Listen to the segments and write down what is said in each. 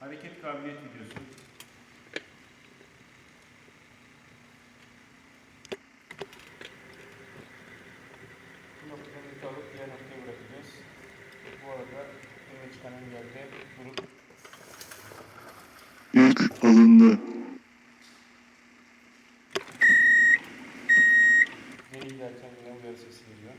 Hareket kabiliyet videosu. Bu noktadan ilk alıp diğer noktaya bırakacağız. Bu arada önüne çıkan engelde durup Yük alındı. geri giderken yine uyarı sesi geliyor.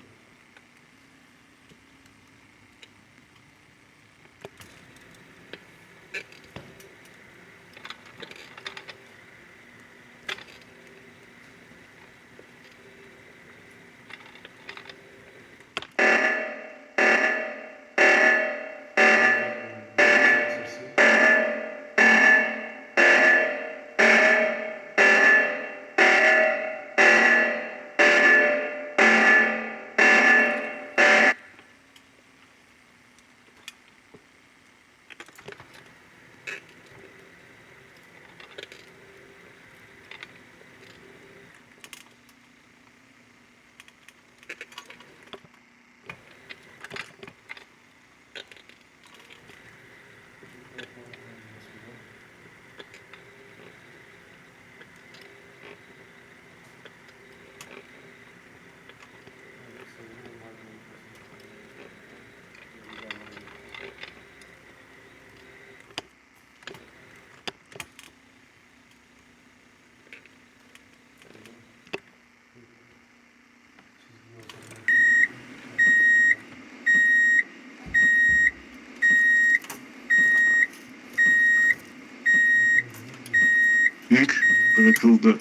Bırakıldı.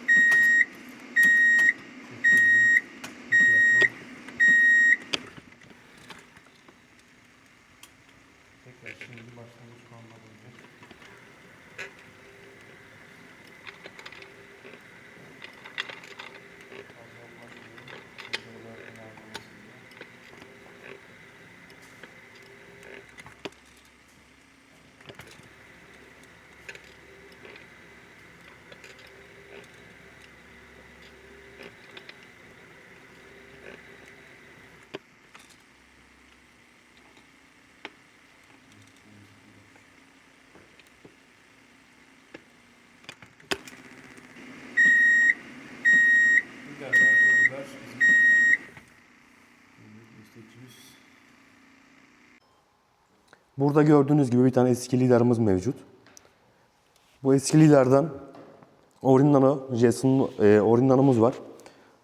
Tekrar şimdi başlangıç konumuna döneceğiz. Burada gördüğünüz gibi bir tane eski liderimiz mevcut. Bu eski liderden Orinnano, Jason e, Orinnano'muz var.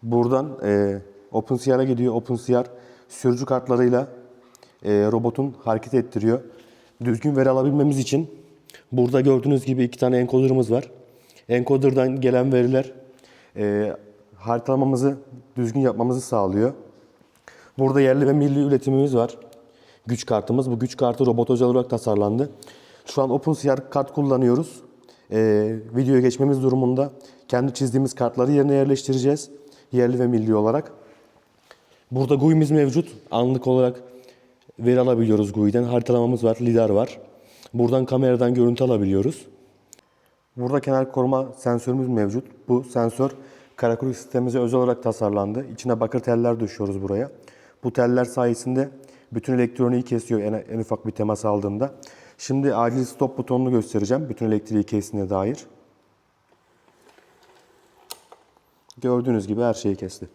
Buradan e, OpenCR'a gidiyor. OpenCR sürücü kartlarıyla e, robotun hareket ettiriyor. Düzgün veri alabilmemiz için burada gördüğünüz gibi iki tane encoder'ımız var. Encoder'dan gelen veriler e, haritalamamızı düzgün yapmamızı sağlıyor. Burada yerli ve milli üretimimiz var. Güç kartımız. Bu güç kartı robot özel olarak tasarlandı. Şu an OpenCR kart kullanıyoruz. Ee, videoya geçmemiz durumunda kendi çizdiğimiz kartları yerine yerleştireceğiz. Yerli ve milli olarak. Burada GUI'miz mevcut. Anlık olarak veri alabiliyoruz GUI'den. Haritalamamız var, lidar var. Buradan kameradan görüntü alabiliyoruz. Burada kenar koruma sensörümüz mevcut. Bu sensör karakuyruk sistemimize özel olarak tasarlandı. İçine bakır teller düşüyoruz buraya. Bu teller sayesinde bütün elektroniği kesiyor en, en ufak bir temas aldığında. Şimdi acil stop butonunu göstereceğim bütün elektriği kestiğine dair. Gördüğünüz gibi her şeyi kesti.